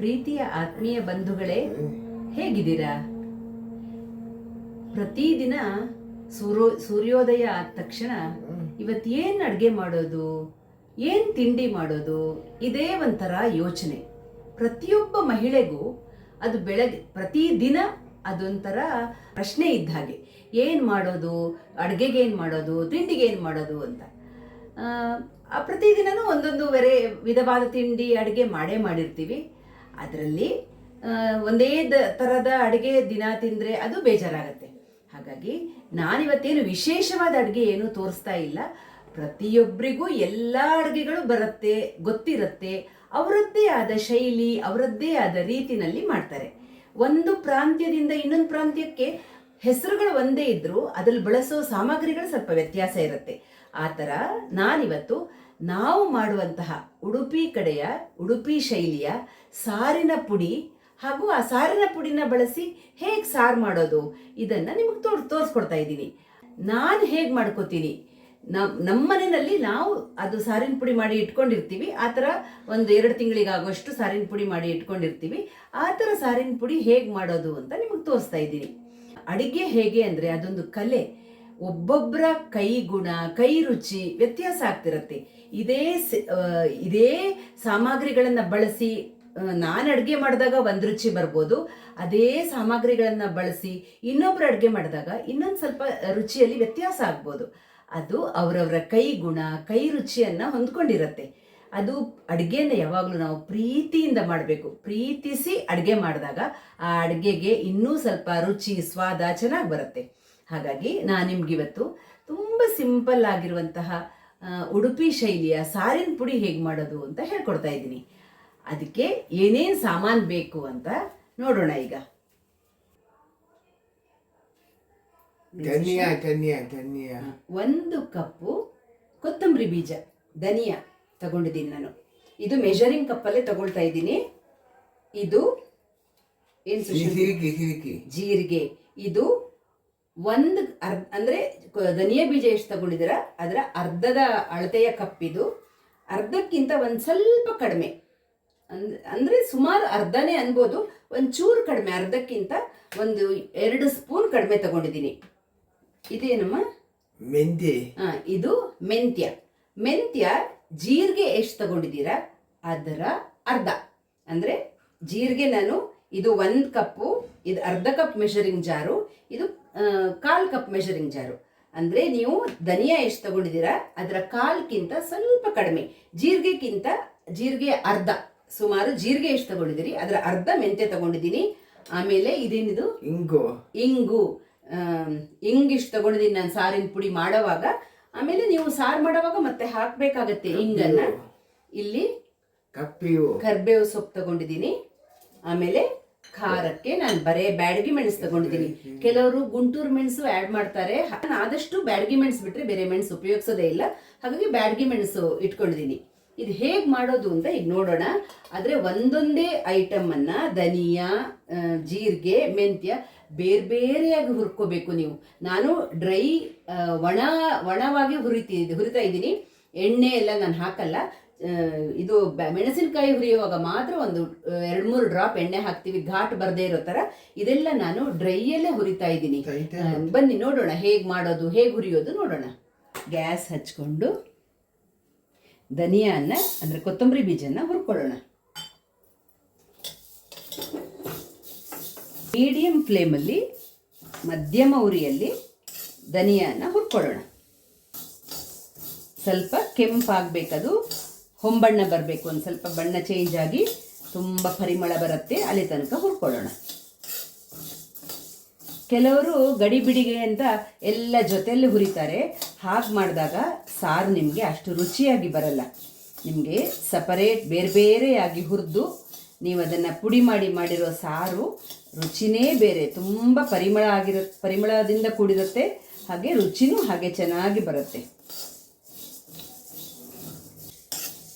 ಪ್ರೀತಿಯ ಆತ್ಮೀಯ ಬಂಧುಗಳೇ ಹೇಗಿದ್ದೀರಾ? ಪ್ರತಿದಿನ ಸೂರ್ಯೋ ಸೂರ್ಯೋದಯ ಆದ ತಕ್ಷಣ ಇವತ್ತು ಏನು ಅಡುಗೆ ಮಾಡೋದು? ಏನು ತಿಂಡಿ ಮಾಡೋದು? ಇದೇ ಒಂಥರ ಯೋಚನೆ. ಪ್ರತಿಯೊಬ್ಬ ಮಹಿಳೆಗೂ ಅದು ಬೆಳಗ್ಗೆ ಪ್ರತಿದಿನ ಅದೊಂಥರ ಪ್ರಶ್ನೆ ಇದ್ದ ಹಾಗೆ. ಏನು ಮಾಡೋದು? ಅಡುಗೆಗೆ ಏನು ಮಾಡೋದು? ತಿಂಡಿಗೆ ಏನು ಮಾಡೋದು ಅಂತ. ಆ, ಪ್ರತಿ ಪ್ರತಿದಿನನೂ ಒಂದೊಂದು ವೆರೇ ವಿಧವಾದ ತಿಂಡಿ ಅಡುಗೆ ಮಾಡೇ ಮಾಡಿರ್ತೀವಿ. ಅದರಲ್ಲಿ ಒಂದೇ ದ ಥರದ ಅಡುಗೆ ದಿನ ತಿಂದರೆ ಅದು ಬೇಜಾರಾಗುತ್ತೆ. ಹಾಗಾಗಿ ನಾನಿವತ್ತೇನು ವಿಶೇಷವಾದ ಅಡುಗೆ ಏನು ತೋರಿಸ್ತಾ ಇಲ್ಲ. ಪ್ರತಿಯೊಬ್ಬರಿಗೂ ಎಲ್ಲ ಅಡುಗೆಗಳು ಬರುತ್ತೆ, ಗೊತ್ತಿರುತ್ತೆ. ಅವರದ್ದೇ ಆದ ಶೈಲಿ, ಅವರದ್ದೇ ಆದ ರೀತಿನಲ್ಲಿ ಮಾಡ್ತಾರೆ. ಒಂದು ಪ್ರಾಂತ್ಯದಿಂದ ಇನ್ನೊಂದು ಪ್ರಾಂತ್ಯಕ್ಕೆ ಹೆಸರುಗಳು ಒಂದೇ ಇದ್ದರೂ ಅದ್ರಲ್ಲಿ ಬಳಸೋ ಸಾಮಗ್ರಿಗಳು ಸ್ವಲ್ಪ ವ್ಯತ್ಯಾಸ ಇರುತ್ತೆ. ಆ ಥರ ನಾನಿವತ್ತು ನಾವು ಮಾಡುವಂತಹ ಉಡುಪಿ ಕಡೆಯ ಉಡುಪಿ ಶೈಲಿಯ ಸಾರಿನ ಪುಡಿ ಹಾಗೂ ಆ ಸಾರಿನ ಪುಡಿನ ಬಳಸಿ ಹೇಗೆ ಸಾರು ಮಾಡೋದು ಇದನ್ನು ನಿಮಗೆ ತೋರ್, ತೋರಿಸ್ಕೊಡ್ತಾ ಇದ್ದೀನಿ. ನಾನು ಹೇಗೆ ಮಾಡ್ಕೋತೀನಿ? ನಮ್ಮ ಮನೆಯಲ್ಲಿ ನಾವು ಅದು ಸಾರಿನ ಪುಡಿ ಮಾಡಿ ಇಟ್ಕೊಂಡಿರ್ತೀವಿ, ಆ ಥರ ಒಂದು ಎರಡು ತಿಂಗಳಿಗಾಗುವಷ್ಟು ಸಾರಿನ ಪುಡಿ ಮಾಡಿ ಇಟ್ಕೊಂಡಿರ್ತೀವಿ, ಆ ಥರ ಸಾರಿನ ಪುಡಿ ಹೇಗೆ ಮಾಡೋದು ಅಂತ ನಿಮಗೆ ತೋರಿಸ್ತಾ ಇದ್ದೀನಿ. ಅಡಿಗೆ ಹೇಗೆ ಅಂದರೆ ಅದೊಂದು ಕಲೆ. ಒಬ್ಬೊಬ್ಬರ ಕೈ ಗುಣ, ಕೈ ರುಚಿ ವ್ಯತ್ಯಾಸ ಆಗ್ತಿರತ್ತೆ. ಇದೇ ಇದೇ ಸಾಮಗ್ರಿಗಳನ್ನು ಬಳಸಿ ನಾನು ಅಡುಗೆ ಮಾಡಿದಾಗ ಒಂದು ರುಚಿ ಬರ್ಬೋದು. ಅದೇ ಸಾಮಗ್ರಿಗಳನ್ನು ಬಳಸಿ ಇನ್ನೊಬ್ರು ಅಡುಗೆ ಮಾಡಿದಾಗ ಇನ್ನೊಂದು ಸ್ವಲ್ಪ ರುಚಿಯಲ್ಲಿ ವ್ಯತ್ಯಾಸ ಆಗ್ಬೋದು. ಅದು ಅವರವರ ಕೈ ಗುಣ, ಕೈ ರುಚಿಯನ್ನು ಹೊಂದ್ಕೊಂಡಿರತ್ತೆ. ಅದು ಅಡುಗೆನ ಯಾವಾಗಲೂ ನಾವು ಪ್ರೀತಿಯಿಂದ ಮಾಡಬೇಕು. ಪ್ರೀತಿಸಿ ಅಡುಗೆ ಮಾಡಿದಾಗ ಆ ಅಡುಗೆಗೆ ಇನ್ನೂ ಸ್ವಲ್ಪ ರುಚಿ, ಸ್ವಾದ ಚೆನ್ನಾಗಿ ಬರುತ್ತೆ. ಹಾಗಾಗಿ ನಾನು ನಿಮ್ಗಿವತ್ತು ತುಂಬ ಸಿಂಪಲ್ ಆಗಿರುವಂತಹ ಉಡುಪಿ ಶೈಲಿಯ ಸಾರಿನ ಪುಡಿ ಹೇಗೆ ಮಾಡೋದು ಅಂತ ಹೇಳ್ಕೊಡ್ತಾ ಇದ್ದೀನಿ. ಅದಕ್ಕೆ ಏನೇನು ಸಾಮಾನು ಬೇಕು ಅಂತ ನೋಡೋಣ ಈಗ. ಧನಿಯಾ ಧನಿಯಾ ಧನಿಯಾ. ಒಂದು ಕಪ್ಪು ಕೊತ್ತಂಬರಿ ಬೀಜ ಧನಿಯಾ ತಗೊಂಡಿದ್ದೀನಿ ನಾನು. ಇದು ಮೆಷರಿಂಗ್ ಕಪ್ಪಲ್ಲೇ ತಗೊಳ್ತಾ ಇದ್ದೀನಿ. ಇದು ಏನು ಜೀರಿಗೆ. ಇದು ಒಂದು ಅರ್ಧ ಅಂದರೆ ಧನಿಯಾ ಬೀಜ ಎಷ್ಟು ತಗೊಂಡಿದ್ದೀರ? ಅದರ ಅರ್ಧದ ಅಳತೆಯ ಕಪ್ಪಿದು ಅರ್ಧಕ್ಕಿಂತ ಒಂದು ಸ್ವಲ್ಪ ಕಡಿಮೆ. ಅಂದ್ ಅಂದರೆ ಸುಮಾರು ಅರ್ಧನೇ ಅನ್ಬೋದು. ಒಂದು ಚೂರು ಕಡಿಮೆ ಅರ್ಧಕ್ಕಿಂತ ಒಂದು ಎರಡು ಸ್ಪೂನ್ ಕಡಿಮೆ ತಗೊಂಡಿದ್ದೀನಿ. ಇದೇನಮ್ಮ? ಮೆಂತ್ಯ. ಹಾಂ ಇದು ಮೆಂತ್ಯ. ಮೆಂತ್ಯ ಜೀರಿಗೆ ಎಷ್ಟು ತಗೊಂಡಿದ್ದೀರಾ? ಅದರ ಅರ್ಧ. ಅಂದರೆ ಜೀರಿಗೆ ನಾನು ಇದು ಒಂದು ಕಪ್ಪು ಇದು ಅರ್ಧ ಕಪ್ ಮೆಷರಿಂಗ್ ಜಾರು ಇದು ಕಾಲು ಕಪ್ ಮೆಷರಿಂಗ್ ಜಾರು. ಅಂದರೆ ನೀವು ಧನಿಯಾ ಎಷ್ಟು ತಗೊಂಡಿದ್ದೀರಾ ಅದರ ಕಾಲ್ಕಿಂತ ಸ್ವಲ್ಪ ಕಡಿಮೆ. ಜೀರಿಗೆಗಿಂತ ಜೀರಿಗೆ ಅರ್ಧ. ಸುಮಾರು ಜೀರಿಗೆ ಎಷ್ಟು ತಗೊಂಡಿದ್ದೀರಿ ಅದರ ಅರ್ಧ ಮೆಂತ್ಯ ತಗೊಂಡಿದ್ದೀನಿ. ಆಮೇಲೆ ಇದೇನಿದು? ಇಂಗು. ಇಂಗು. ಇಂಗಿಷ್ಟು ಇಂಗ್ ಇಷ್ಟು ತಗೊಂಡಿದ್ದೀನಿ ನಾನು ಸಾರಿನ ಪುಡಿ ಮಾಡೋವಾಗ. ಆಮೇಲೆ ನೀವು ಸಾರು ಮಾಡೋವಾಗ ಮತ್ತೆ ಹಾಕಬೇಕಾಗತ್ತೆ ಇಂಗನ್ನ. ಇಲ್ಲಿ ಕರ್ಬೇವು ಸೊಪ್ಪು ತಗೊಂಡಿದ್ದೀನಿ. ಆಮೇಲೆ ಖಾರಕ್ಕೆ ನಾನು ಬರೇ ಬ್ಯಾಡಗಿ ಮೆಣಸು ತಗೊಂಡಿದ್ದೀನಿ ಕೆಲವರು ಗುಂಟೂರು ಮೆಣಸು ಆ್ಯಡ್ ಮಾಡ್ತಾರೆ. ಆದಷ್ಟು ಬ್ಯಾಡಗಿ ಮೆಣಸು ಬಿಟ್ಟರೆ ಬೇರೆ ಮೆಣಸು ಉಪಯೋಗಿಸೋದೇ ಇಲ್ಲ. ಹಾಗಾಗಿ ಬ್ಯಾಡಗಿ ಮೆಣಸು ಇಟ್ಕೊಂಡಿದ್ದೀನಿ ಇದು ಹೇಗೆ ಮಾಡೋದು ಅಂತ ಈಗ ನೋಡೋಣ. ಆದರೆ ಒಂದೊಂದೇ ಐಟಮನ್ನು ಧನಿಯಾ ಜೀರಿಗೆ ಮೆಂತ್ಯ ಬೇರೆ ಬೇರೆಯಾಗಿ ಹುರ್ಕೋಬೇಕು ನೀವು. ನಾನು ಡ್ರೈ ಒಣ ಒಣವಾಗಿ ಹುರಿತಿ ಹುರಿತಾ ಇದ್ದೀನಿ. ಎಣ್ಣೆ ಎಲ್ಲ ನಾನು ಹಾಕಲ್ಲ. ಇದು ಮೆಣಸಿನಕಾಯಿ ಹುರಿಯುವಾಗ ಮಾತ್ರ ಒಂದು ಎರಡು ಮೂರು ಡ್ರಾಪ್ ಎಣ್ಣೆ ಹಾಕ್ತೀವಿ. ಘಾಟ್ ಬರದೇ ಇರೋ ಥರ ಇದೆಲ್ಲ ನಾನು ಡ್ರೈಯಲ್ಲೇ ಹುರಿತಾ ಇದ್ದೀನಿ. ಬನ್ನಿ ನೋಡೋಣ ಹೇಗೆ ಮಾಡೋದು ಹೇಗೆ ಹುರಿಯೋದು ನೋಡೋಣ. ಗ್ಯಾಸ್ ಹಚ್ಕೊಂಡು ಧನಿಯಾನ ಅಂದರೆ ಕೊತ್ತಂಬರಿ ಬೀಜನ ಹುರ್ಕೊಳ್ಳೋಣ. ಮೀಡಿಯಂ ಫ್ಲೇಮಲ್ಲಿ ಮಧ್ಯಮ ಉರಿಯಲ್ಲಿ ಧನಿಯಾನ ಹುರ್ಕೊಳ್ಳೋಣ. ಸ್ವಲ್ಪ ಕೆಂಪಾಗಬೇಕದು. ಹೊಂಬಣ್ಣ ಬರಬೇಕು, ಒಂದು ಸ್ವಲ್ಪ ಬಣ್ಣ ಚೇಂಜ್ ಆಗಿ ತುಂಬ ಪರಿಮಳ ಬರುತ್ತೆ, ಅಲ್ಲಿ ತನಕ ಹುರ್ಕೊಳ್ಳೋಣ. ಕೆಲವರು ಗಡಿ ಬಿಡಿಗೆ ಅಂತ ಎಲ್ಲ ಜೊತೆಯಲ್ಲಿ ಹುರಿತಾರೆ. ಹಾಗೆ ಮಾಡಿದಾಗ ಸಾರು ನಿಮಗೆ ಅಷ್ಟು ರುಚಿಯಾಗಿ ಬರಲ್ಲ. ನಿಮಗೆ ಸಪರೇಟ್ ಬೇರೆ ಬೇರೆಯಾಗಿ ಹುರಿದು ನೀವು ಅದನ್ನು ಪುಡಿ ಮಾಡಿ ಮಾಡಿರೋ ಸಾರು ರುಚಿನೇ ಬೇರೆ, ತುಂಬ ಪರಿಮಳ ಆಗಿರೋ ಪರಿಮಳದಿಂದ ಕೂಡಿರುತ್ತೆ, ಹಾಗೆ ರುಚಿನೂ ಹಾಗೆ ಚೆನ್ನಾಗಿ ಬರುತ್ತೆ.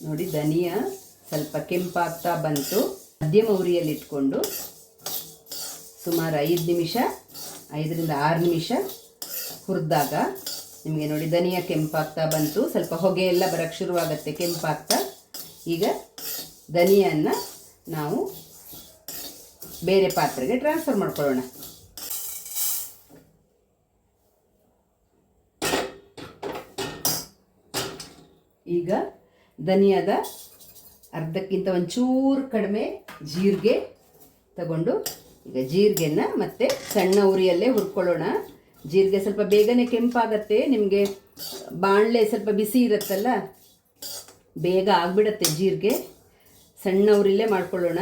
ನೋಡಿ, ಧನಿಯಾ ಸ್ವಲ್ಪ ಕೆಂಪಾಗ್ತಾ ಬಂತು. ಮಧ್ಯಮ ಉರಿಯಲ್ಲಿ ಇಟ್ಕೊಂಡು ಸುಮಾರು ಐದು ನಿಮಿಷ, ಐದರಿಂದ ಆರು ನಿಮಿಷ ಹುರಿದಾಗ ನಿಮಗೆ ನೋಡಿ, ಧನಿಯಾ ಕೆಂಪಾಗ್ತಾ ಬಂತು. ಸ್ವಲ್ಪ ಹೊಗೆ ಎಲ್ಲ ಬರೋಕ್ಕೆ ಶುರುವಾಗುತ್ತೆ, ಕೆಂಪಾಗ್ತಾ. ಈಗ ಧನಿಯನ್ನು ನಾವು ಬೇರೆ ಪಾತ್ರೆಗೆ ಟ್ರಾನ್ಸ್ಫರ್ ಮಾಡ್ಕೊಳ್ಳೋಣ. ಈಗ ಧನಿಯಾದ ಅರ್ಧಕ್ಕಿಂತ ಒಂಚೂರು ಕಡಿಮೆ ಜೀರಿಗೆ ತಗೊಂಡು ಈಗ ಜೀರಿಗೆನ ಮತ್ತೆ ಸಣ್ಣ ಉರಿಯಲ್ಲೇ ಹುರ್ಕೊಳ್ಳೋಣ. ಜೀರಿಗೆ ಸ್ವಲ್ಪ ಬೇಗನೆ ಕೆಂಪಾಗತ್ತೆ, ನಿಮಗೆ ಬಾಣಲೆ ಸ್ವಲ್ಪ ಬಿಸಿ ಇರುತ್ತಲ್ಲ, ಬೇಗ ಆಗಿಬಿಡತ್ತೆ ಜೀರಿಗೆ. ಸಣ್ಣ ಉರಿಲೇ ಮಾಡ್ಕೊಳ್ಳೋಣ.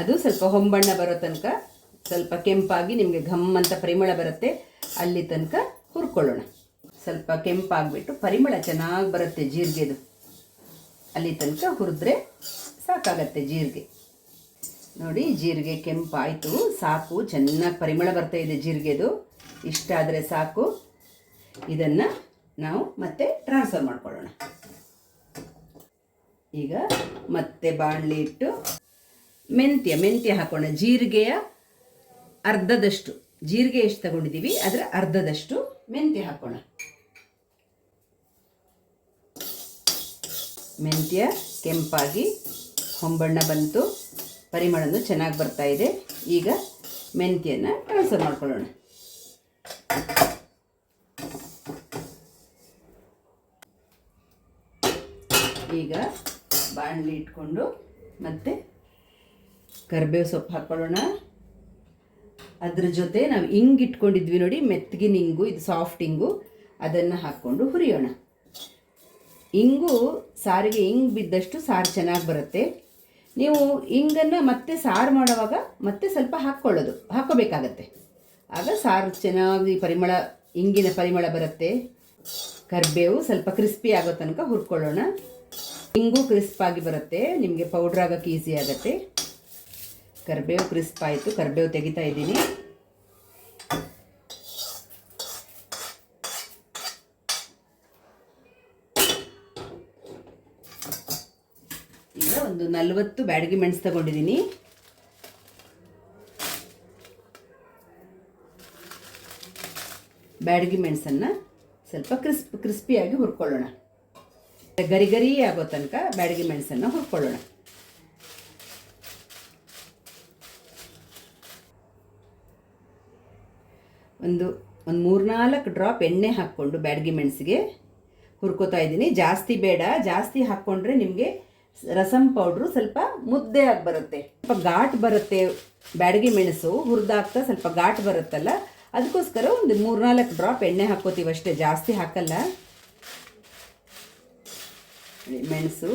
ಅದು ಸ್ವಲ್ಪ ಹೊಂಬಣ್ಣ ಬರೋ ತನಕ, ಸ್ವಲ್ಪ ಕೆಂಪಾಗಿ ನಿಮಗೆ ಘಮ್ ಅಂತ ಪರಿಮಳ ಬರುತ್ತೆ, ಅಲ್ಲಿ ತನಕ ಹುರ್ಕೊಳ್ಳೋಣ. ಸ್ವಲ್ಪ ಕೆಂಪಾಗ್ಬಿಟ್ಟು ಪರಿಮಳ ಚೆನ್ನಾಗಿ ಬರುತ್ತೆ ಜೀರಿಗೆದು. ಅಲ್ಲಿ ತನಕ ಹುರಿದ್ರೆ ಸಾಕಾಗತ್ತೆ ಜೀರಿಗೆ. ನೋಡಿ, ಜೀರಿಗೆ ಕೆಂಪಾಯಿತು, ಸಾಕು, ಚೆನ್ನಾಗಿ ಪರಿಮಳ ಬರ್ತಾ ಇದೆ ಜೀರಿಗೆದು. ಇಷ್ಟ ಆದರೆ ಸಾಕು. ಇದನ್ನು ನಾವು ಮತ್ತೆ ಟ್ರಾನ್ಸ್ಫರ್ ಮಾಡ್ಕೊಳ್ಳೋಣ. ಈಗ ಮತ್ತೆ ಬಾಣಲಿ ಇಟ್ಟು ಮೆಂತ್ಯ ಮೆಂತ್ಯ ಹಾಕೋಣ. ಜೀರಿಗೆಯ ಅರ್ಧದಷ್ಟು. ಜೀರಿಗೆ ಎಷ್ಟು ತಗೊಂಡಿದ್ದೀವಿ ಅದರ ಅರ್ಧದಷ್ಟು ಮೆಂತ್ಯ ಹಾಕೋಣ. ಮೆಂತ್ಯ, ಕೆಂಪಾಗಿ ಹೊಂಬಣ್ಣ ಬಂತು. ಪರಿಮಳನು ಚೆನ್ನಾಗಿ ಬರ್ತಾ ಇದೆ. ಈಗ ಮೆಂತ್ಯನ ಟ್ರಾನ್ಸ್ಫರ್ ಮಾಡ್ಕೊಳ್ಳೋಣ. ಈಗ ಬಾಣಲಿ ಇಟ್ಕೊಂಡು ಮತ್ತೆ ಕರಿಬೇವು ಸೊಪ್ಪು ಹಾಕ್ಕೊಳ್ಳೋಣ ಅದ್ರ ಜೊತೆ ನಾವು ಇಂಗ್ ಇಟ್ಕೊಂಡಿದ್ವಿ ನೋಡಿ ಮೆತ್ತಗಿನ ಇಂಗು, ಇದು ಸಾಫ್ಟ್ ಇಂಗು, ಅದನ್ನು ಹಾಕ್ಕೊಂಡು ಹುರಿಯೋಣ. ಇಂಗು ಸಾರಿಗೆ ಇಂಗ್ ಬಿದ್ದಷ್ಟು ಸಾರು ಚೆನ್ನಾಗಿ ಬರುತ್ತೆ. ನೀವು ಇಂಗನ್ನು ಮತ್ತೆ ಸಾರು ಮಾಡುವಾಗ ಮತ್ತೆ ಸ್ವಲ್ಪ ಹಾಕ್ಕೊಳ್ಳೋದು, ಹಾಕ್ಕೋಬೇಕಾಗತ್ತೆ. ಆಗ ಸಾರು ಚೆನ್ನಾಗಿ ಪರಿಮಳ, ಇಂಗಿನ ಪರಿಮಳ ಬರುತ್ತೆ. ಕರಿಬೇವು ಸ್ವಲ್ಪ ಕ್ರಿಸ್ಪಿ ಆಗೋ ತನಕ ಹುರ್ಕೊಳ್ಳೋಣ. ಇಂಗು ಕ್ರಿಸ್ಪಾಗಿ ಬರುತ್ತೆ, ನಿಮಗೆ ಪೌಡ್ರ್ ಆಗೋಕ್ಕೆ ಈಸಿ ಆಗುತ್ತೆ. ಕರಿಬೇವು ಕ್ರಿಸ್ಪ್ ಆಯಿತು, ಕರಿಬೇವು ತೆಗಿತಾ ಇದ್ದೀನಿ ಈಗ ಒಂದು ನಲವತ್ತು ಬ್ಯಾಡಗಿ ಮೆಣಸು ತಗೊಂಡಿದ್ದೀನಿ. ಬ್ಯಾಡಗಿ ಮೆಣಸನ್ನು ಸ್ವಲ್ಪ ಕ್ರಿಸ್ಪ್ ಕ್ರಿಸ್ಪಿಯಾಗಿ ಹುರ್ಕೊಳ್ಳೋಣ. ಗರಿ ಗರಿ ಆಗೋ ತನಕ ಬ್ಯಾಡಗಿ ಮೆಣಸನ್ನು ಹುರ್ಕೊಳ್ಳೋಣ. ಒಂದು ಒಂದು ಮೂರ್ನಾಲ್ಕು ಡ್ರಾಪ್ ಎಣ್ಣೆ ಹಾಕ್ಕೊಂಡು ಬ್ಯಾಡಗಿ ಮೆಣಸಿಗೆ ಹುರ್ಕೋತಾ ಇದ್ದೀನಿ. ಜಾಸ್ತಿ ಬೇಡ, ಜಾಸ್ತಿ ಹಾಕ್ಕೊಂಡ್ರೆ ನಿಮಗೆ ರಸಮ್ ಪೌಡ್ರು ಸ್ವಲ್ಪ ಮುದ್ದೆ ಆಗಿ ಬರುತ್ತೆ. ಸ್ವಲ್ಪ ಘಾಟ್ ಬರುತ್ತೆ ಬ್ಯಾಡಗಿ ಮೆಣಸು, ಹುರಿದಾಗ್ತಾ ಸ್ವಲ್ಪ ಘಾಟ್ ಬರುತ್ತಲ್ಲ ಅದಕ್ಕೋಸ್ಕರ ಒಂದು ಮೂರ್ನಾಲ್ಕು ಡ್ರಾಪ್ ಎಣ್ಣೆ ಹಾಕ್ಕೋತೀವಿ ಅಷ್ಟೇ, ಜಾಸ್ತಿ ಹಾಕಲ್ಲ. ಮೆಣಸು,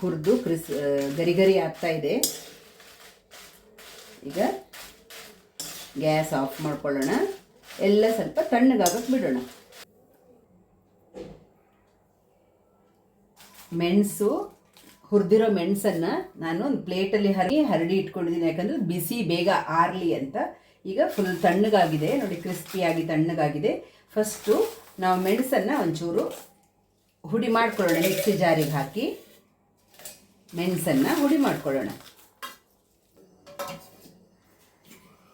ಹುರಿದು ಕ್ರಿಸ್ ಗರಿ ಗರಿ ಆಗ್ತಾ ಇದೆ. ಈಗ ಗ್ಯಾಸ್ ಆಫ್ ಮಾಡ್ಕೊಳ್ಳೋಣ. ಎಲ್ಲ ಸ್ವಲ್ಪ ತಣ್ಣಗಾಗಕ್ಕೆ ಬಿಡೋಣ. ಮೆಣಸು, ಹುರಿದಿರೋ ಮೆಣಸನ್ನು ನಾನು ಒಂದು ಪ್ಲೇಟಲ್ಲಿ ಹರಿ ಹರಡಿ ಇಟ್ಕೊಂಡಿದ್ದೀನಿ. ಯಾಕಂದರೆ ಬಿಸಿ, ಬೇಗ ಆರಲಿ ಅಂತ. ಈಗ ಫುಲ್ ತಣ್ಣಗಾಗಿದೆ. ನೋಡಿ ಕ್ರಿಸ್ಪಿಯಾಗಿ ತಣ್ಣಗಾಗಿದೆ. ಫಸ್ಟು ನಾವು ಮೆಣಸನ್ನು ಒಂಚೂರು ಹುಡಿ ಮಾಡ್ಕೊಳ್ಳೋಣ. ಮಿಕ್ಸಿ ಜಾರಿಗೆ ಹಾಕಿ ಮೆಣಸನ್ನು ಹುಡಿ ಮಾಡ್ಕೊಳ್ಳೋಣ.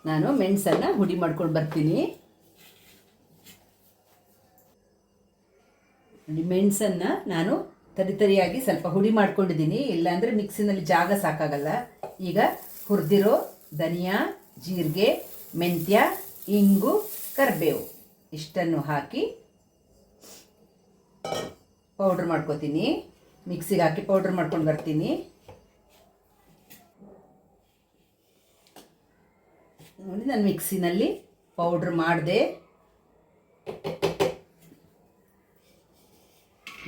ನಾನು ಮೆಣಸನ್ನು ಹುಡಿ ಮಾಡ್ಕೊಂಡು ಬರ್ತೀನಿ. ಮೆಣಸನ್ನು ನಾನು ತರಿ ತರಿಯಾಗಿ ಸ್ವಲ್ಪ ಹುಡಿ ಮಾಡ್ಕೊಂಡಿದ್ದೀನಿ. ಇಲ್ಲಾಂದರೆ ಮಿಕ್ಸಿನಲ್ಲಿ ಜಾಗ ಸಾಕಾಗಲ್ಲ. ಈಗ ಹುರಿದಿರೋ ಧನಿಯಾ, ಜೀರಿಗೆ, ಮೆಂತ್ಯ, ಇಂಗು, ಕರಿಬೇವು ಇಷ್ಟನ್ನು ಹಾಕಿ ಪೌಡ್ರ್ ಮಾಡ್ಕೋತೀನಿ. ಮಿಕ್ಸಿಗೆ ಹಾಕಿ ಪೌಡ್ರ್ ಮಾಡ್ಕೊಂಡು ಬರ್ತೀನಿ. ನೋಡಿ, ನಾನು ಮಿಕ್ಸಿನಲ್ಲಿ ಪೌಡ್ರ್ ಮಾಡಿದೆ.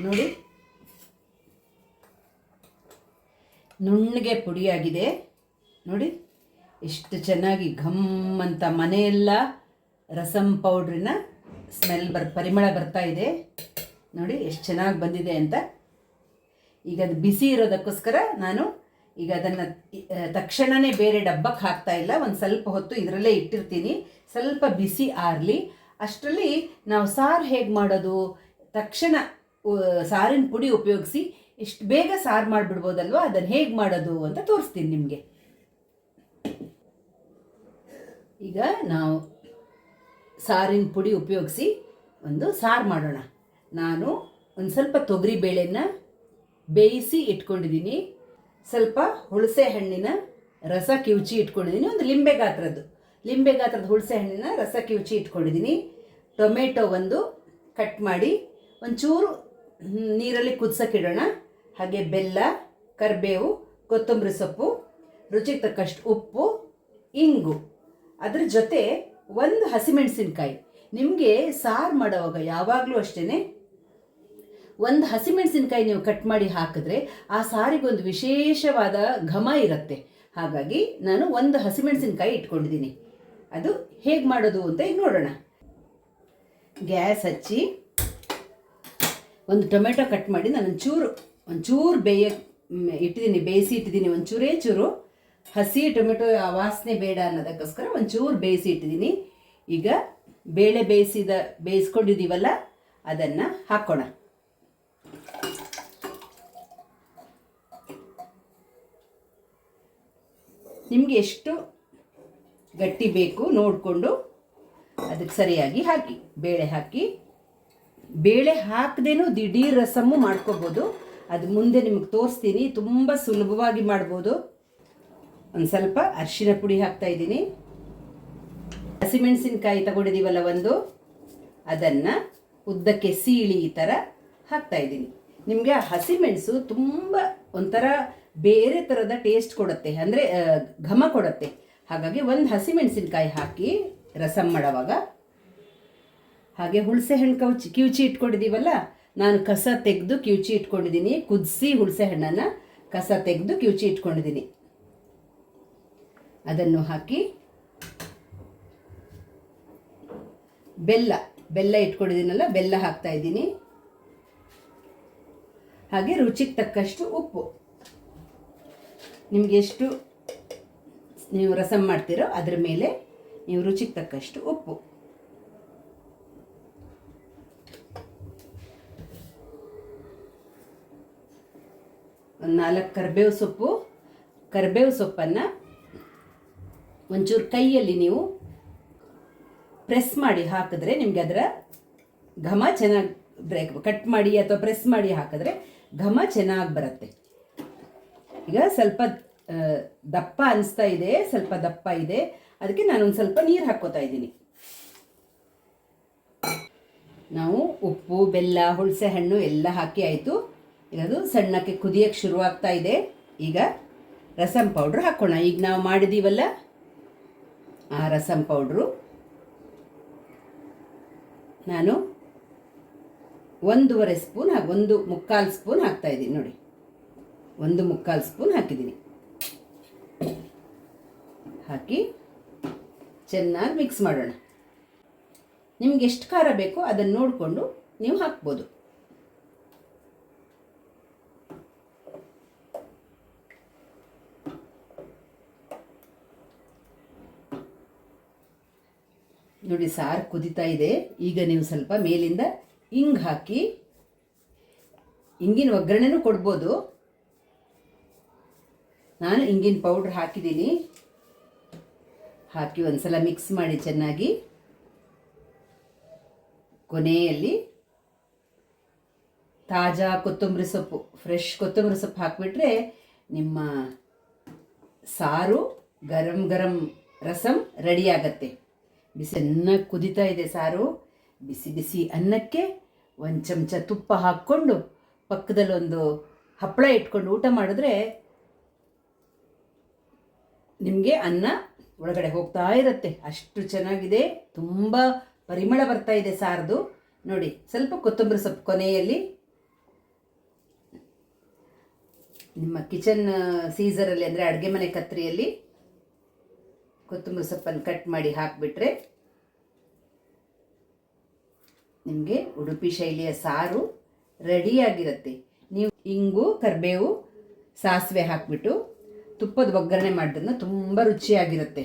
ನೋಡಿ ನುಣ್ಣಗೆ ಪುಡಿಯಾಗಿದೆ. ನೋಡಿ, ಎಷ್ಟು ಚೆನ್ನಾಗಿ ಘಮ್ ಅಂತ ಮನೆಯೆಲ್ಲ ರಸಮ್ ಪೌಡ್ರಿನ ಸ್ಮೆಲ್ ಬರ್, ಪರಿಮಳ ಬರ್ತಾ ಇದೆ. ನೋಡಿ, ಎಷ್ಟು ಚೆನ್ನಾಗಿ ಬಂದಿದೆ ಅಂತ. ಈಗ ಅದು ಬಿಸಿ ಇರೋದಕ್ಕೋಸ್ಕರ ನಾನು ಈಗ ಅದನ್ನು ತಕ್ಷಣವೇ ಬೇರೆ ಡಬ್ಬಕ್ಕೆ ಹಾಕ್ತಾ ಇಲ್ಲ. ಒಂದು ಸ್ವಲ್ಪ ಹೊತ್ತು ಇದರಲ್ಲೇ ಇಟ್ಟಿರ್ತೀನಿ. ಸ್ವಲ್ಪ ಬಿಸಿ ಆರಲಿ. ಅಷ್ಟರಲ್ಲಿ ನಾವು ಸಾರು ಹೇಗೆ ಮಾಡೋದು? ತಕ್ಷಣ ಸಾರಿನ ಪುಡಿ ಉಪಯೋಗಿಸಿ ಎಷ್ಟು ಬೇಗ ಸಾರು ಮಾಡಿಬಿಡ್ಬೋದಲ್ವ? ಅದನ್ನು ಹೇಗೆ ಮಾಡೋದು ಅಂತ ತೋರಿಸ್ತೀನಿ ನಿಮಗೆ. ಈಗ ನಾವು ಸಾರಿನ ಪುಡಿ ಉಪಯೋಗಿಸಿ ಒಂದು ಸಾರು ಮಾಡೋಣ. ನಾನು ಒಂದು ಸ್ವಲ್ಪ ತೊಗರಿ ಬೇಳೆನ ಬೇಯಿಸಿ ಇಟ್ಕೊಂಡಿದ್ದೀನಿ ಸ್ವಲ್ಪ ಹುಳಸೆ ಹಣ್ಣಿನ ರಸ ಕಿವುಚಿ ಇಟ್ಕೊಂಡಿದ್ದೀನಿ ಒಂದು ಲಿಂಬೆ ಗಾತ್ರದ್ದು. ಲಿಂಬೆ ಗಾತ್ರದ ಹುಳಸೆ ಹಣ್ಣಿನ ರಸ ಕಿವುಚಿ ಇಟ್ಕೊಂಡಿದ್ದೀನಿ ಟೊಮೆಟೊ ಒಂದು ಕಟ್ ಮಾಡಿ ಒಂಚೂರು ನೀರಲ್ಲಿ ಕುದಿಸೋಕ್ಕಿಡೋಣ ಹಾಗೆ ಬೆಲ್ಲ, ಕರಿಬೇವು, ಕೊತ್ತಂಬರಿ ಸೊಪ್ಪು, ರುಚಿಗೆ ತಕ್ಕಷ್ಟು ಉಪ್ಪು, ಇಂಗು. ಅದ್ರ ಜೊತೆ ಒಂದು ಹಸಿಮೆಣಸಿನ್ಕಾಯಿ. ನಿಮಗೆ ಸಾರು ಮಾಡೋವಾಗ ಯಾವಾಗಲೂ ಅಷ್ಟೇ ಒಂದು ಹಸಿಮೆಣಸಿನ್ಕಾಯಿ ನೀವು ಕಟ್ ಮಾಡಿ ಹಾಕಿದ್ರೆ ಆ ಸಾರಿಗೊಂದು ವಿಶೇಷವಾದ ಘಮ ಇರುತ್ತೆ. ಹಾಗಾಗಿ ನಾನು ಒಂದು ಹಸಿಮೆಣಸಿನ್ಕಾಯಿ ಇಟ್ಕೊಂಡಿದ್ದೀನಿ. ಅದು ಹೇಗೆ ಮಾಡೋದು ಅಂತ ಈಗ ನೋಡೋಣ. ಗ್ಯಾಸ್ ಹಚ್ಚಿ ಒಂದು ಟೊಮೆಟೊ ಕಟ್ ಮಾಡಿ ನಾನು ಒಂಚೂರು ಒಂಚೂರು ಬೇಯ ಇಟ್ಟಿದ್ದೀನಿ ಬೇಯಿಸಿ ಇಟ್ಟಿದ್ದೀನಿ ಒಂಚೂರೇ ಚೂರು. ಹಸಿ ಟೊಮೆಟೊ ವಾಸನೆ ಬೇಡ ಅನ್ನೋದಕ್ಕೋಸ್ಕರ ಒಂಚೂರು ಬೇಯಿಸಿ ಇಟ್ಟಿದ್ದೀನಿ ಈಗ ಬೇಳೆ ಬೇಯಿಸಿದ, ಬೇಯಿಸ್ಕೊಂಡಿದ್ದೀವಲ್ಲ, ಅದನ್ನು ಹಾಕೋಣ. ನಿಮಗೆ ಎಷ್ಟು ಗಟ್ಟಿ ಬೇಕು ನೋಡಿಕೊಂಡು ಅದಕ್ಕೆ ಸರಿಯಾಗಿ ಹಾಕಿ, ಬೇಳೆ ಹಾಕಿ. ಬೇಳೆ ಹಾಕದೇನೂ ದಿಢೀರ್ ರಸಮು ಮಾಡ್ಕೋಬೋದು. ಅದು ಮುಂದೆ ನಿಮಗೆ ತೋರಿಸ್ತೀನಿ. ತುಂಬ ಸುಲಭವಾಗಿ ಮಾಡ್ಬೋದು. ಒಂದು ಸ್ವಲ್ಪ ಅರಿಶಿನ ಪುಡಿ ಹಾಕ್ತಾ ಇದ್ದೀನಿ. ಹಸಿಮೆಣಸಿನ್ಕಾಯಿ ತಗೊಂಡಿದ್ದೀವಲ್ಲ ಒಂದು? ಅದನ್ನು ಉದ್ದಕ್ಕೆ ಸೀಳಿ ಈ ಥರ ಹಾಕ್ತಾ ಇದ್ದೀನಿ. ನಿಮಗೆ ಆ ಹಸಿಮೆಣಸು ತುಂಬ ಒಂಥರ ಬೇರೆ ಥರದ ಟೇಸ್ಟ್ ಕೊಡುತ್ತೆ. ಅಂದರೆ ಘಮ ಕೊಡುತ್ತೆ. ಹಾಗಾಗಿ ಒಂದು ಹಸಿಮೆಣಸಿನಕಾಯಿ ಹಾಕಿ ರಸಂ ಮಾಡೋವಾಗ. ಹಾಗೆ ಹುಳಸೆ ಹಣ್ಣು ಕೌಚಿ ಕಿವುಚಿ ಇಟ್ಕೊಂಡಿದ್ದೀವಲ್ಲ ನಾನು ಕಸ ತೆಗೆದು ಕಿವುಚಿ ಇಟ್ಕೊಂಡಿದ್ದೀನಿ, ಕುದಿಸಿ ಹುಣಸೆ ಹಣ್ಣನ್ನು ಕಸ ತೆಗೆದು ಕಿವುಚಿ ಇಟ್ಕೊಂಡಿದ್ದೀನಿ. ಅದನ್ನು ಹಾಕಿ, ಬೆಲ್ಲ ಬೆಲ್ಲ ಇಟ್ಕೊಂಡಿದ್ದೀನಲ್ಲ, ಬೆಲ್ಲ ಹಾಕ್ತಾ ಇದ್ದೀನಿ. ಹಾಗೆ ರುಚಿಗೆ ತಕ್ಕಷ್ಟು ಉಪ್ಪು. ನಿಮ್ಗೆ ಎಷ್ಟು ನೀವು ರಸಂ ಮಾಡ್ತೀರೋ ಅದ್ರ ಮೇಲೆ ನೀವು ರುಚಿಗೆ ತಕ್ಕಷ್ಟು ಉಪ್ಪು. ಒಂದು ನಾಲ್ಕು ಕರಿಬೇವು ಸೊಪ್ಪು, ಕರಿಬೇವು ಸೊಪ್ಪನ್ನು ಒಂಚೂರು ಕೈಯಲ್ಲಿ ನೀವು ಪ್ರೆಸ್ ಮಾಡಿ ಹಾಕಿದ್ರೆ ನಿಮಗೆ ಅದರ ಘಮ ಚೆನ್ನಾಗಿ ಬ್ರೇಕ್ ಕಟ್ ಮಾಡಿ ಅಥವಾ ಪ್ರೆಸ್ ಮಾಡಿ ಹಾಕಿದ್ರೆ ಘಮ ಚೆನ್ನಾಗಿ ಬರುತ್ತೆ. ಈಗ ಸ್ವಲ್ಪ ದಪ್ಪ ಅನಿಸ್ತಾ ಇದೆ, ಸ್ವಲ್ಪ ದಪ್ಪ ಇದೆ, ಅದಕ್ಕೆ ನಾನೊಂದು ಸ್ವಲ್ಪ ನೀರು ಹಾಕ್ಕೋತಾ ಇದ್ದೀನಿ. ನಾವು ಉಪ್ಪು, ಬೆಲ್ಲ ಹುಳಸೆ ಹಣ್ಣು ಎಲ್ಲ ಹಾಕಿ ಆಯಿತು. ಅದು ಸಣ್ಣಕ್ಕೆ ಕುದಿಯೋಕ್ಕೆ ಶುರುವಾಗ್ತಾ ಇದೆ. ಈಗ ರಸಮ್ ಪೌಡ್ರ್ ಹಾಕೋಣ. ಈಗ ನಾವು ಮಾಡಿದ್ದೀವಲ್ಲ ಆ ರಸಮ್ ಪೌಡ್ರು ನಾನು ಒಂದೂವರೆ ಸ್ಪೂನ್ ಹಾಕಿ, ಒಂದು ಮುಕ್ಕಾಲು ಸ್ಪೂನ್ ಹಾಕ್ತಾ ಇದ್ದೀನಿ. ನೋಡಿ, ಒಂದು ಮುಕ್ಕಾಲು ಸ್ಪೂನ್ ಹಾಕಿದ್ದೀನಿ. ಹಾಕಿ ಚೆನ್ನಾಗಿ ಮಿಕ್ಸ್ ಮಾಡೋಣ. ನಿಮ್ಗೆ ಎಷ್ಟು ಖಾರ ಬೇಕೋ ಅದನ್ನು ನೋಡಿಕೊಂಡು ನೀವು ಹಾಕ್ಬೋದು. ನೋಡಿ ಸಾರು ಕುದಿತಾ ಇದೆ. ಈಗ ನೀವು ಸ್ವಲ್ಪ ಮೇಲಿಂದ ಹಿಂಗ್ ಹಾಕಿ, ಇಂಗಿನ ಒಗ್ಗರಣೆನೂ ಕೊಡ್ಬೋದು. ನಾನು ಇಂಗಿನ ಪೌಡ್ರ್ ಹಾಕಿದ್ದೀನಿ. ಹಾಕಿ ಒಂದ್ಸಲ ಮಿಕ್ಸ್ ಮಾಡಿ ಚೆನ್ನಾಗಿ. ಕೊನೆಯಲ್ಲಿ ತಾಜಾ ಕೊತ್ತಂಬರಿ ಸೊಪ್ಪು, ಫ್ರೆಶ್ ಕೊತ್ತಂಬರಿ ಸೊಪ್ಪು ಹಾಕಿಬಿಟ್ರೆ ನಿಮ್ಮ ಸಾರು ಗರಂ ಗರಂ ರಸಂ ರೆಡಿ ಆಗತ್ತೆ. ಬಿಸಿ ಅನ್ನ ಕುದಿತಾ ಇದೆ ಸಾರು. ಬಿಸಿ ಬಿಸಿ ಅನ್ನಕ್ಕೆ ಒಂದು ಚಮಚ ತುಪ್ಪ ಹಾಕ್ಕೊಂಡು ಪಕ್ಕದಲ್ಲೊಂದು ಹಪ್ಪಳ ಇಟ್ಕೊಂಡು ಊಟ ಮಾಡಿದ್ರೆ ನಿಮಗೆ ಅನ್ನ ಒಳಗಡೆ ಹೋಗ್ತಾ ಇರುತ್ತೆ. ಅಷ್ಟು ಚೆನ್ನಾಗಿದೆ. ತುಂಬ ಪರಿಮಳ ಬರ್ತಾ ಇದೆ ಸಾರದು. ನೋಡಿ, ಸ್ವಲ್ಪ ಕೊತ್ತಂಬರಿ ಸೊಪ್ಪು ಕೊನೆಯಲ್ಲಿ. ನಿಮ್ಮ ಕಿಚನ್ ಸೀಸರಲ್ಲಿ ಅಂದರೆ ಅಡುಗೆ ಮನೆ ಕತ್ತರಿಯಲ್ಲಿ ಕೊತ್ತಂಬರಿ ಸೊಪ್ಪನ್ನು ಕಟ್ ಮಾಡಿ ಹಾಕಿಬಿಟ್ರೆ ನಿಮಗೆ ಉಡುಪಿ ಶೈಲಿಯ ಸಾರು ರೆಡಿಯಾಗಿರುತ್ತೆ. ನೀವು ಇಂಗು, ಕರಿಬೇವು, ಸಾಸಿವೆ ಹಾಕಿಬಿಟ್ಟು ತುಪ್ಪದ ಒಗ್ಗರಣೆ ಮಾಡಿದ್ರೆ ತುಂಬ ರುಚಿಯಾಗಿರುತ್ತೆ.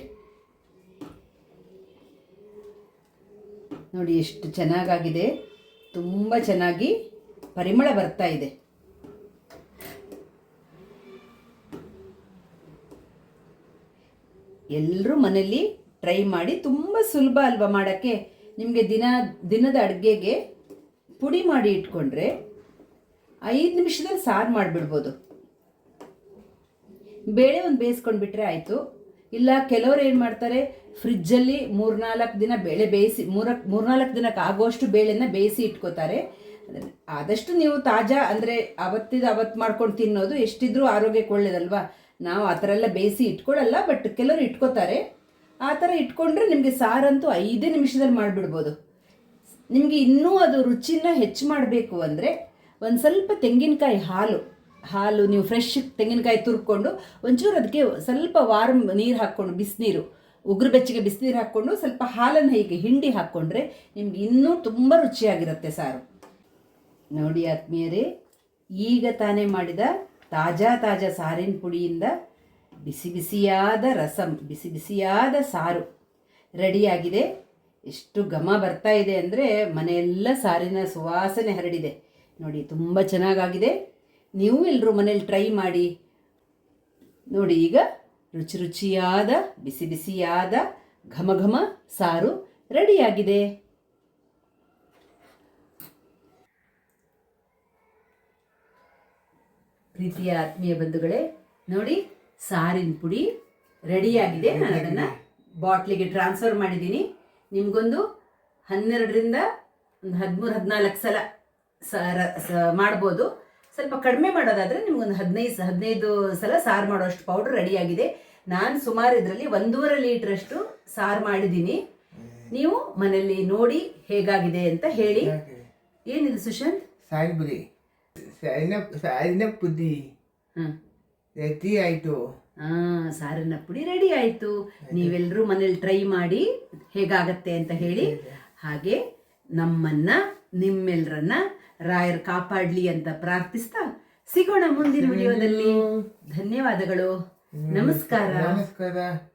ನೋಡಿ ಎಷ್ಟು ಚೆನ್ನಾಗಾಗಿದೆ. ತುಂಬ ಚೆನ್ನಾಗಿ ಪರಿಮಳ ಬರ್ತಾ ಇದೆ. ಎಲ್ಲರೂ ಮನೇಲಿ ಟ್ರೈ ಮಾಡಿ ತುಂಬ ಸುಲಭ ಅಲ್ವಾ ಮಾಡೋಕ್ಕೆ? ನಿಮಗೆ ದಿನ, ದಿನದ ಅಡುಗೆಗೆ ಪುಡಿ ಮಾಡಿ ಇಟ್ಕೊಂಡ್ರೆ ಐದು ನಿಮಿಷದಲ್ಲಿ ಸಾರು ಮಾಡಿಬಿಡ್ಬೋದು. ಬೇಳೆ ಒಂದು ಬೇಯಿಸ್ಕೊಂಡು ಬಿಟ್ಟರೆ ಆಯಿತು. ಇಲ್ಲ, ಕೆಲವರು ಏನು ಮಾಡ್ತಾರೆ ಫ್ರಿಜ್ಜಲ್ಲಿ ಮೂರ್ನಾಲ್ಕು ದಿನ ಬೇಳೆ ಬೇಯಿಸಿ ಮೂರಕ್ಕೆ ಮೂರ್ನಾಲ್ಕು ದಿನಕ್ಕೆ ಆಗುವಷ್ಟು ಬೇಳೆನ ಬೇಯಿಸಿ ಇಟ್ಕೋತಾರೆ. ಆದಷ್ಟು ನೀವು ತಾಜಾ, ಅಂದರೆ ಅವತ್ತಿದ ಅವತ್ತು ಮಾಡ್ಕೊಂಡು ತಿನ್ನೋದು, ಎಷ್ಟಿದ್ರೂ ಆರೋಗ್ಯಕ್ಕೆ ಒಳ್ಳೇದಲ್ವಾ? ನಾವು ಆ ಥರ ಎಲ್ಲ ಬೇಯಿಸಿ ಇಟ್ಕೊಳ್ಳಲ್ಲ ಬಟ್ ಕೆಲವರು ಇಟ್ಕೋತಾರೆ. ಆ ಥರ ಇಟ್ಕೊಂಡ್ರೆ ನಿಮಗೆ ಸಾರಂತೂ ಐದೇ ನಿಮಿಷದಲ್ಲಿ ಮಾಡಿಬಿಡ್ಬೋದು. ನಿಮಗೆ ಇನ್ನೂ ಅದು ರುಚಿನ ಹೆಚ್ಚು ಮಾಡಬೇಕು ಅಂದರೆ ಒಂದು ಸ್ವಲ್ಪ ತೆಂಗಿನಕಾಯಿ ಹಾಲು ಹಾಲು ನೀವು ಫ್ರೆಶ್ ತೆಂಗಿನಕಾಯಿ ತುರ್ಕೊಂಡು ಒಂಚೂರು ಅದಕ್ಕೆ ಸ್ವಲ್ಪ ವಾರ್ಮ್ ನೀರು ಹಾಕ್ಕೊಂಡು ಬಿಸಿನೀರು, ಉಗುರು ಬೆಚ್ಚಗೆ ಬಿಸಿನೀರು ಹಾಕ್ಕೊಂಡು ಸ್ವಲ್ಪ ಹಾಲನ್ನು ಹೀಗೆ ಹಿಂಡಿ ಹಾಕ್ಕೊಂಡ್ರೆ ನಿಮ್ಗೆ ಇನ್ನೂ ತುಂಬ ರುಚಿಯಾಗಿರುತ್ತೆ ಸಾರು. ನೋಡಿ ಆತ್ಮೀಯರೇ, ಈಗ ತಾನೇ ಮಾಡಿದ ತಾಜಾ ತಾಜಾ ಸಾರಿನ ಪುಡಿಯಿಂದ ಬಿಸಿ ಬಿಸಿಯಾದ ರಸಂ, ಬಿಸಿ ಬಿಸಿಯಾದ ಸಾರು ರೆಡಿಯಾಗಿದೆ. ಎಷ್ಟು ಘಮ ಬರ್ತಾ ಇದೆ ಅಂದರೆ ಮನೆಯೆಲ್ಲ ಸಾರಿನ ಸುವಾಸನೆ ಹರಡಿದೆ. ನೋಡಿ, ತುಂಬ ಚೆನ್ನಾಗಾಗಿದೆ. ನೀವು ಎಲ್ಲರೂ ಮನೇಲಿ ಟ್ರೈ ಮಾಡಿ. ನೋಡಿ, ಈಗ ರುಚಿ ರುಚಿಯಾದ, ಬಿಸಿ ಬಿಸಿಯಾದ ಘಮ ಘಮ ಸಾರು ರೆಡಿಯಾಗಿದೆ. ಪ್ರೀತಿಯ ಆತ್ಮೀಯ ಬಂಧುಗಳೇ ನೋಡಿ ಸಾರಿನ ಪುಡಿ ರೆಡಿಯಾಗಿದೆ. ನಾನು ಅದನ್ನು ಬಾಟ್ಲಿಗೆ ಟ್ರಾನ್ಸ್ಫರ್ ಮಾಡಿದ್ದೀನಿ. ನಿಮಗೊಂದು ಹನ್ನೆರಡರಿಂದ ಒಂದು ಹದಿಮೂರು ಹದಿನಾಲ್ಕು ಸಲ ಸಾರ ಸ- ಮಾಡ್ಬೋದು. ಸ್ವಲ್ಪ ಕಡಿಮೆ ಮಾಡೋದಾದರೆ ನಿಮ್ಗೊಂದು ಹದಿನೈದು ಹದಿನೈದು ಸಲ ಸಾರು ಮಾಡೋಷ್ಟು ಪೌಡ್ರ್ ರೆಡಿಯಾಗಿದೆ. ನಾನು ಸುಮಾರು ಇದರಲ್ಲಿ ಒಂದೂವರೆ ಲೀಟ್ರಷ್ಟು ಸಾರು ಮಾಡಿದ್ದೀನಿ. ನೀವು ಮನೆಯಲ್ಲಿ ನೋಡಿ ಹೇಗಾಗಿದೆ ಅಂತ ಹೇಳಿ. ಏನಿದೆ ಸುಶಾಂತ್? ಸಾಯಿಬುರಿ ಸಾರಿನ ಸಾರಿನ ಪುಡಿ. ಹಾಂ ರೆಡಿ ಆಯಿತು. ಆ, ಸಾರಿನ ಪುಡಿ ರೆಡಿ ಆಯಿತು. ನೀವೆಲ್ಲರೂ ಮನೇಲಿ ಟ್ರೈ ಮಾಡಿ ಹೇಗಾಗತ್ತೆ ಅಂತ ಹೇಳಿ. ಹಾಗೆ ನಮ್ಮನ್ನ ನಿಮ್ಮೆಲ್ಲರನ್ನ ರಾಯರ್ ಕಾಪಾಡ್ಲಿ ಅಂತ ಪ್ರಾರ್ಥಿಸ್ತಾ ಸಿಗೋಣ ಮುಂದಿನ ವಿಡಿಯೋದಲ್ಲಿ. ಧನ್ಯವಾದಗಳು. ನಮಸ್ಕಾರ. ನಮಸ್ಕಾರ.